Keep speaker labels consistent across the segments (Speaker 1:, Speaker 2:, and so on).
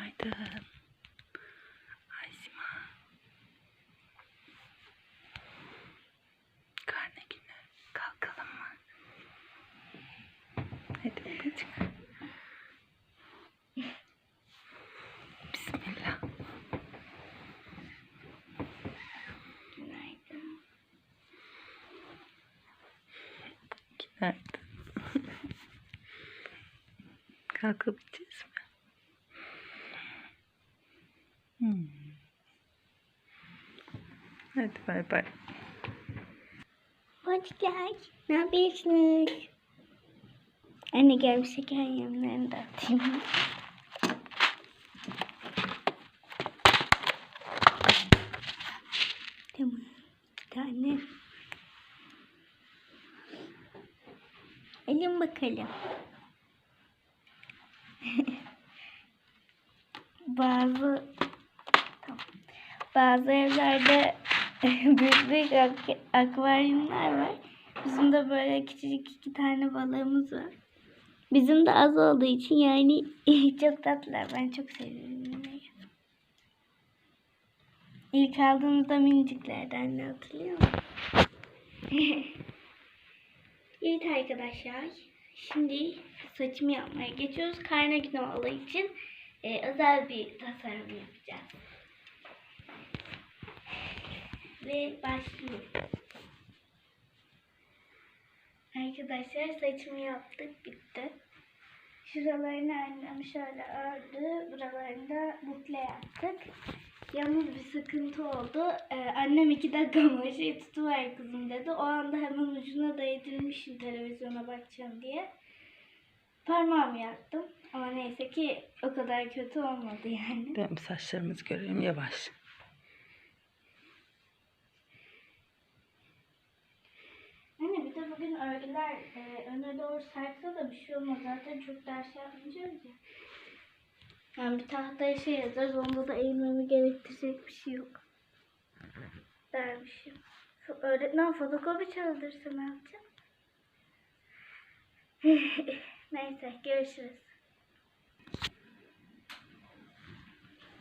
Speaker 1: Günaydın. Aysima. Karne günü. Kalkalım mı? Hadi babacığım. Bismillah.
Speaker 2: Günaydın.
Speaker 1: Günaydın. Kalkabileceğiz mi? Hmm. Hadi bay bay.
Speaker 2: Hoş geldin. Ne yapıyorsunuz? Anne gel bir şeker yanlarını da atayım. Tamam. Bir tane. Elim bakalım. bazı bazı evlerde büyük büyük ak- akvaryumlar var. Bizim de böyle küçücük iki tane balığımız var. Bizim de az olduğu için yani çok tatlılar. Ben çok seviyorum yemeği. İlk aldığımızda miniciklerdi anne hatırlıyor musun? evet arkadaşlar. Şimdi saçımı yapmaya geçiyoruz. Karne günü olduğu için e, özel bir tasarım yapacağız. Ve başlıyoruz. Arkadaşlar saçımı yaptık bitti. Şuralarını annem şöyle ördü. Buralarını da bukle yaptık. Yalnız bir sıkıntı oldu. Ee, annem iki dakika mı şey tutuver kızım dedi. O anda hemen ucuna değdirmişim televizyona bakacağım diye. Parmağımı yaktım. Ama neyse ki o kadar kötü olmadı yani.
Speaker 1: Benim saçlarımızı görüyorum yavaş.
Speaker 2: Bugün örgüler e, öne doğru sarksa da bir şey olmaz. Zaten çok ders yapmayacağız ya. Yani bir tahtaya şey yazarız. Onda da eğilmemi gerektirecek bir şey yok. Dermişim. Şu öğretmen fotokopi çaldırsa ne yapacağım? Neyse görüşürüz.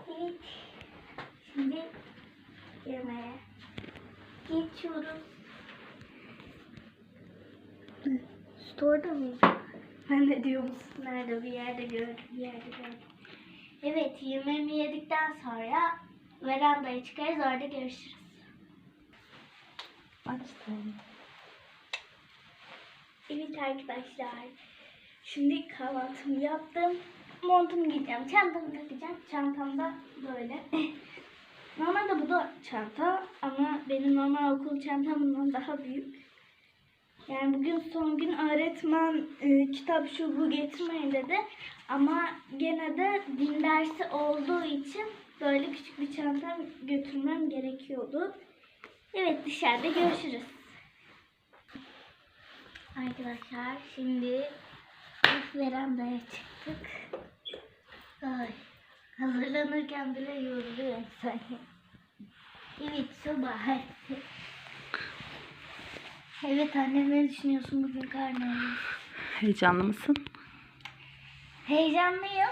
Speaker 2: Evet. Şimdi yemeğe geçiyoruz. Store'da mıydı? Ben de diyorum nerede bir yerde gördüm bir yerde gördüm. Evet yemeğimi yedikten sonra verandaya çıkarız orada görüşürüz.
Speaker 1: Açtım.
Speaker 2: Evet arkadaşlar. Şimdi kahvaltımı yaptım. Montumu giyeceğim. Çantamı takacağım. Çantamda böyle. Normalde bu da çanta ama benim normal okul çantamdan daha büyük. Yani bugün son gün öğretmen e, kitap şu bu getirmeyin dedi. Ama gene de din dersi olduğu için böyle küçük bir çantam götürmem gerekiyordu. Evet dışarıda görüşürüz. Arkadaşlar şimdi ilk verandaya çıktık. Ay, hazırlanırken bile yoruluyor insan. Evet sabah. Evet annem ne düşünüyorsun bugün karnıyarın?
Speaker 1: Heyecanlı mısın?
Speaker 2: Heyecanlıyım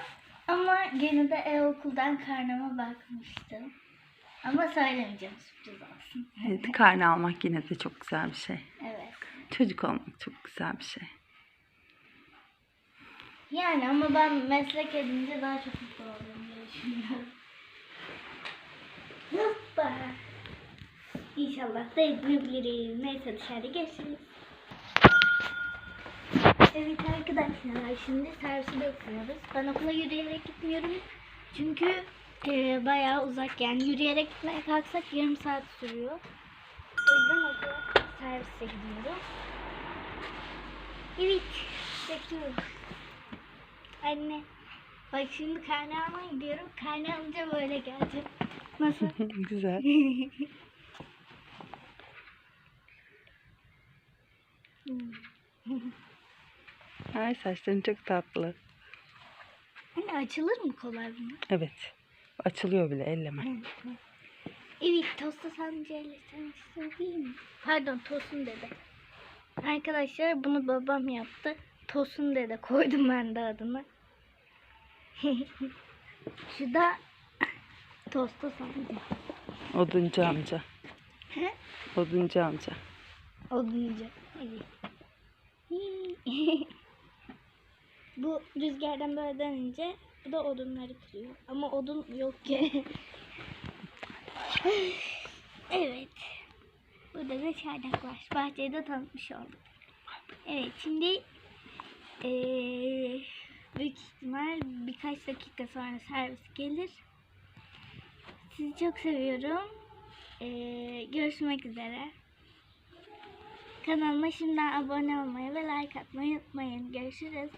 Speaker 2: ama gene de e-okuldan karnıma bakmıştım. Ama söylemeyeceğim sürpriz olsun.
Speaker 1: Evet, karne almak yine de çok güzel bir şey.
Speaker 2: Evet.
Speaker 1: Çocuk olmak çok güzel bir şey.
Speaker 2: Yani ama ben meslek edince daha çok mutlu olurum diye düşünüyorum. Hoppa. İnşallah da edinebilirim. Neyse dışarıda görüşürüz. Evet arkadaşlar şimdi servisi bekliyoruz. Ben okula yürüyerek gitmiyorum. Çünkü e, bayağı uzak yani yürüyerek gitmeye kalksak yarım saat sürüyor. O yüzden okula servise gidiyorum. Evet bekliyoruz. Anne. Bak şimdi karne almaya gidiyorum. Karne alınca böyle geleceğim. Nasıl?
Speaker 1: güzel. Ay saçların çok tatlı.
Speaker 2: Anne açılır mı kolay bunlar?
Speaker 1: Evet. Açılıyor bile elleme.
Speaker 2: Evet tosta sancıyla tanıştın değil mi? Pardon Tosun dede. Arkadaşlar bunu babam yaptı. Tosun dede koydum ben de adını. Şu da tosta sanacağım.
Speaker 1: Oduncu amca. Oduncu amca.
Speaker 2: Oduncu. Evet. bu rüzgardan böyle dönünce bu da odunları kırıyor. Ama odun yok ki. evet. Burada da çardak var. Bahçeyi de tanıtmış olduk. Evet şimdi eee büyük ihtimal birkaç dakika sonra servis gelir. Sizi çok seviyorum. Eee, görüşmek üzere. Kanalıma şimdiden abone olmayı ve like atmayı unutmayın. Görüşürüz.